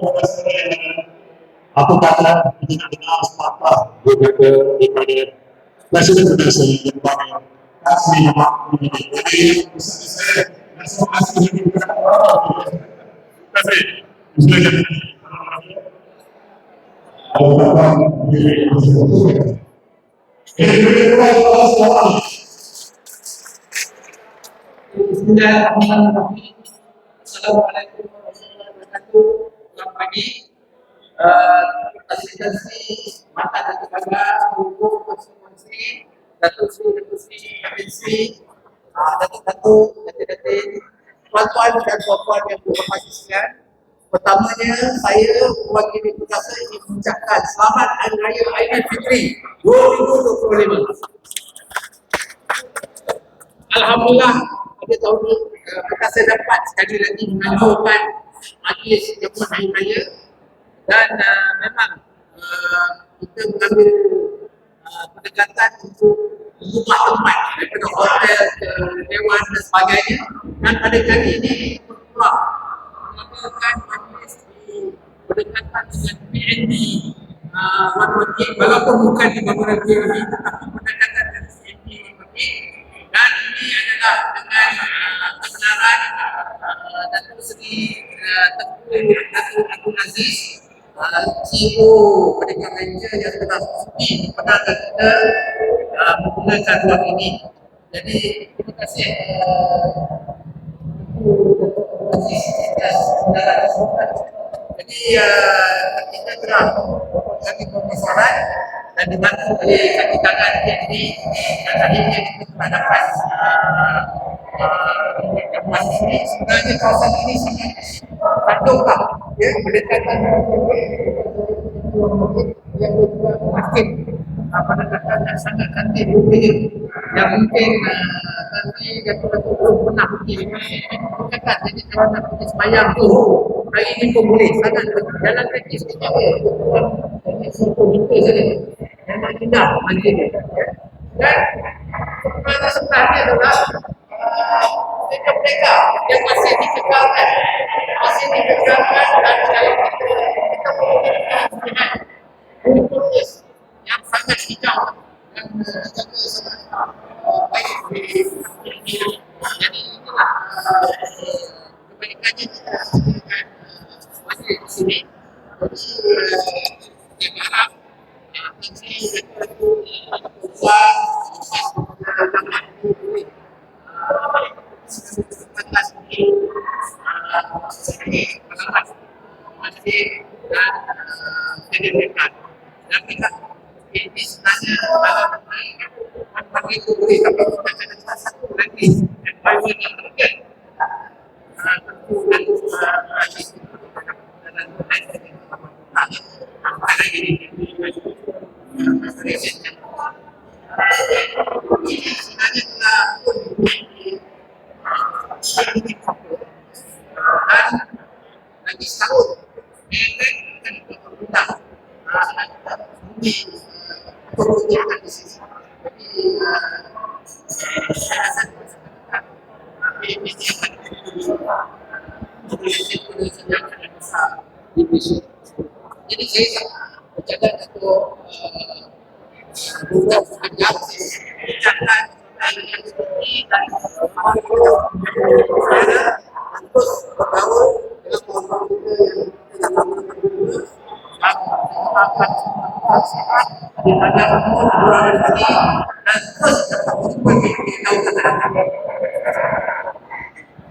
apa kata kita dengar sepatah beberapa daripada Presiden Presiden yang banyak kasih nama kasih. Bismillahirrahmanirrahim. Assalamualaikum warahmatullahi wabarakatuh. Pagi. Uh, Fasilitasi mata dan tenaga hukum konstitusi Datuk Sri Datuk Sri Datuk Sri uh, Datuk Datuk Datuk Datuk Tuan-tuan dan puan-puan yang sekalian. Pertamanya saya mewakili kuasa ingin mengucapkan selamat Hari Raya Aidilfitri 2025. Alhamdulillah pada tahun ini kita saya dapat sekali lagi mengajukan majlis jamuan hari raya. Dan uh, memang uh, kita mengambil uh, pendekatan untuk mengubah tempat daripada hotel ke dewan dan sebagainya. Dan pada kali ini pula mengadakan majlis di berdekatan dengan PNB uh, walaupun bukan di bangunan PNB tetapi berdekatan dengan PNB dan ini adalah dengan uh, kebenaran uh, Datuk Seri Abdul Aziz CEO Pendidikan Raja yang telah sudi membenarkan kita uh, menggunakan ruang ini. Jadi terima kasih Datuk Aziz kebenaran tersebut. Jadi uh, kita telah kami permasalahan dan dibantu oleh kaki tangan PhD dan akhirnya kita dapat dapat ini sebenarnya kawasan ini sangat kandunglah ya berdekatan yang juga masjid. Pendekatan yang sangat kantin budaya yang mungkin uh, nanti belum pernah pergi. Berdekat jadi kalau nak pergi sembahyang tu hari ini pun boleh sangat. Jalan kaki jadi satu meter saja memang indah masjid ni ya. dan sebenarnya sebenarnya adalah uh, mereka-mereka. Yang masih dikekalkan. Masih dikekalkan aquí, aquí, menjadi Indonesia yang sangat besar di Indonesia. Jadi saya berjaga untuk bukan ajar ucapkan yang seperti dan saya terus bergaul dengan orang muda yang tidak sehat di mana dua rezeki dan terus tetap sebagai tahun kedatangan.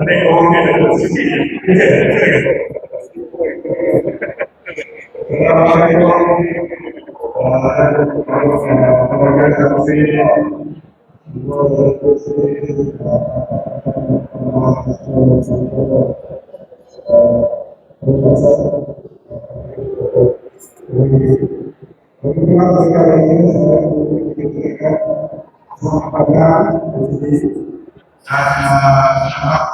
ね、大きなこ、見て。ああ、ああ、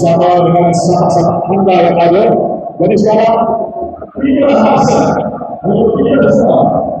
bersama dengan sahabat anda yang ada. Jadi sekarang, ini adalah hasil. Ini adalah hasil.